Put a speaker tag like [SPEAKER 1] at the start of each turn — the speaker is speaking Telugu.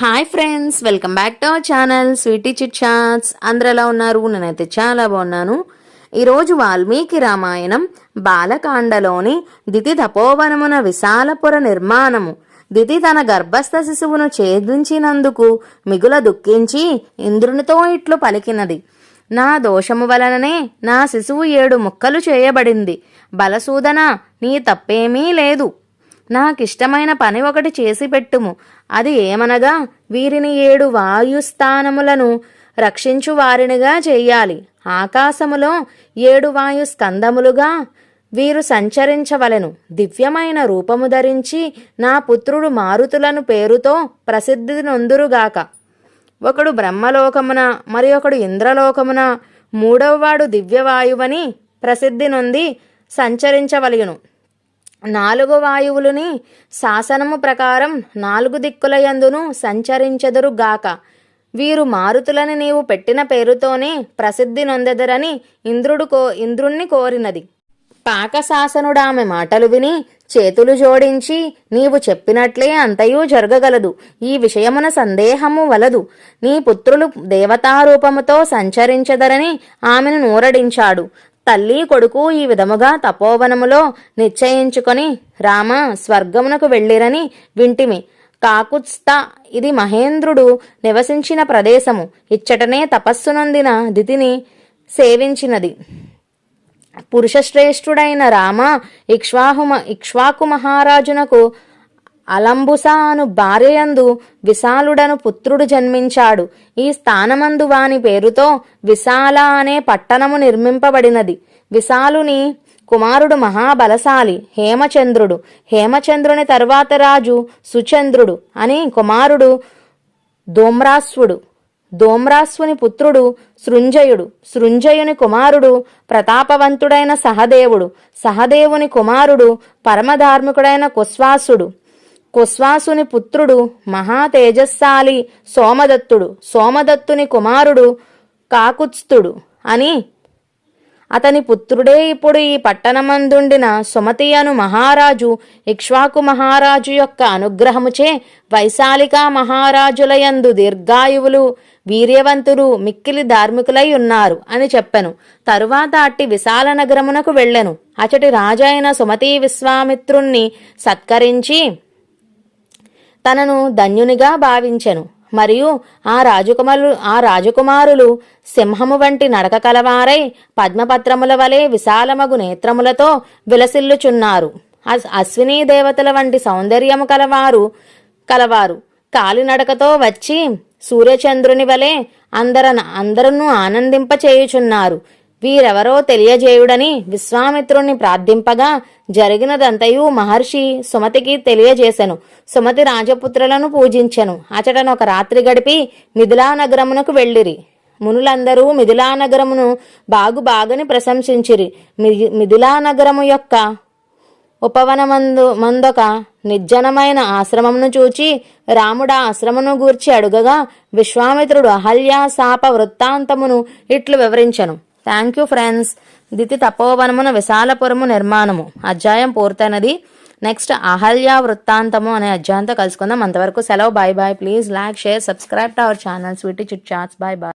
[SPEAKER 1] Hi friends welcome back to our channel sweetie chit chats. అందరు ఎలా ఉన్నారు? నేనైతే చాలా బాగున్నాను. ఈరోజు వాల్మీకి రామాయణం బాలకాండలోని దితి తపోవనమున విశాలపుర నిర్మాణము. దితి తన గర్భస్థ శిశువును ఛేదించినందుకు మిగుల దుఃఖించి ఇంద్రునితో ఇట్లు పలికినది. నా దోషము వలననే నా శిశువు ఏడు ముక్కలు చేయబడింది. బలసూదన నీ తప్పేమీ లేదు. నాకిష్టమైన పని ఒకటి చేసి పెట్టుము. అది ఏమనగా వీరిని ఏడు వాయుస్థానములను రక్షించు వారినిగా చేయాలి. ఆకాశములో ఏడు వాయు స్కందములుగా వీరు సంచరించవలెను. దివ్యమైన రూపము ధరించి నా పుత్రుడు మారుతులను పేరుతో ప్రసిద్ధి నొందురుగాక ఒకడు బ్రహ్మలోకమున మరి ఒకడు ఇంద్రలోకమున మూడవవాడు దివ్యవాయువని ప్రసిద్ధి నొంది సంచరించవలయును నాలుగు వాయువులని శాసనము ప్రకారం నాలుగు దిక్కులయందును సంచరించెదరుగాక వీరు మారుతులని నీవు పెట్టిన పేరుతోనే ప్రసిద్ధి నొందెదరని ఇంద్రుడు కో ఇంద్రుణ్ణి కోరినది. పాకశాసనుడామె మాటలు విని చేతులు జోడించి నీవు చెప్పినట్లే అంతయూ జరగగలదు. ఈ విషయమున సందేహము వలదు. నీ పుత్రులు దేవతారూపముతో సంచరించదరని ఆమెను నూరడించాడు. తల్లి కొడుకు ఈ విధముగా తపోవనములో నిశ్చయించుకొని రామ స్వర్గమునకు వెళ్ళిరని వింటిమి. కాకుత్స్థ ఇది మహేంద్రుడు నివసించిన ప్రదేశము. ఇచ్చటనే తపస్సునందిన దితిని సేవించినది. పురుషశ్రేష్ఠుడైన రామ ఇక్ష్వాహుమ ఇక్ష్వాకు మహారాజునకు అలంబుసాను భార్యయందు విశాలుడను పుత్రుడు జన్మించాడు. ఈ స్థానమందు వాని పేరుతో విశాల అనే పట్టణము నిర్మింపబడినది. విశాలుని కుమారుడు మహాబలశాలి హేమచంద్రుడు. హేమచంద్రుని తరువాత రాజు సుచంద్రుడు అని కుమారుడు దోమ్రాస్వుడు. దోమ్రాస్వుని పుత్రుడు సృంజయుడు. సృంజయుని కుమారుడు ప్రతాపవంతుడైన సహదేవుడు. సహదేవుని కుమారుడు పరమధార్మికుడైన కుశ్వాసుడు కుశ్వాసుని పుత్రుడు మహాతేజస్సాలి సోమదత్తుడు సోమదత్తుని కుమారుడు కాకుత్స్థుడు అని. అతని పుత్రుడే ఇప్పుడు ఈ పట్టణమందుండిన సుమతి అను మహారాజు ఇక్ష్వాకు మహారాజు యొక్క అనుగ్రహముచే వైశాలిక మహారాజులయందు దీర్ఘాయువులు వీర్యవంతులు మిక్కిలి ధార్మికులై ఉన్నారు అని చెప్పెను. తరువాత అట్టి విశాల నగరమునకు వెళ్ళెను. అచటి రాజైన సుమతి విశ్వామిత్రుణ్ణి సత్కరించి తనను ధన్యునిగా భావించెను. మరియు ఆ రాజకుమారు ఆ రాజకుమారులు సింహము వంటి నడక కలవారై పద్మపత్రముల వలె విశాలమగు నేత్రములతో విలసిల్లుచున్నారు. అస్- అశ్వినీ దేవతల వంటి సౌందర్యము కలవారు కలవారు. కాలినడకతో వచ్చి సూర్యచంద్రుని వలె అందర అందరూ ఆనందింపచేయుచున్నారు. వీరెవరో తెలియజేయుడని విశ్వామిత్రుణ్ణి ప్రార్థింపగా జరిగినదంతయు మహర్షి సుమతికి తెలియజేశను సుమతి రాజపుత్రులను పూజించెను. అచటనొక ఒక రాత్రి గడిపి మిథిలా నగరమునకు వెళ్ళిరి. మునులందరూ మిథిలా నగరమును బాగు బాగని ప్రశంసించిరి. మి- నగరము యొక్క ఉపవనమందు మందొక నిర్జనమైన ఆశ్రమమును చూచి రాముడా ఆశ్రమను గూర్చి అడుగగా విశ్వామిత్రుడు అహల్యాశాప వృత్తాంతమును ఇట్లు వివరించను. థ్యాంక్ యూ ఫ్రెండ్స్ దితి తపోవనమున విశాలపురము నిర్మాణము అధ్యాయం పూర్తయినది నెక్స్ట్ అహల్య వృత్తాంతము అనే అధ్యాయంతో కలుసుకుందాం. అంతవరకు సెలవు. Bye bye please like share subscribe to our channel sweetie chit chats bye bye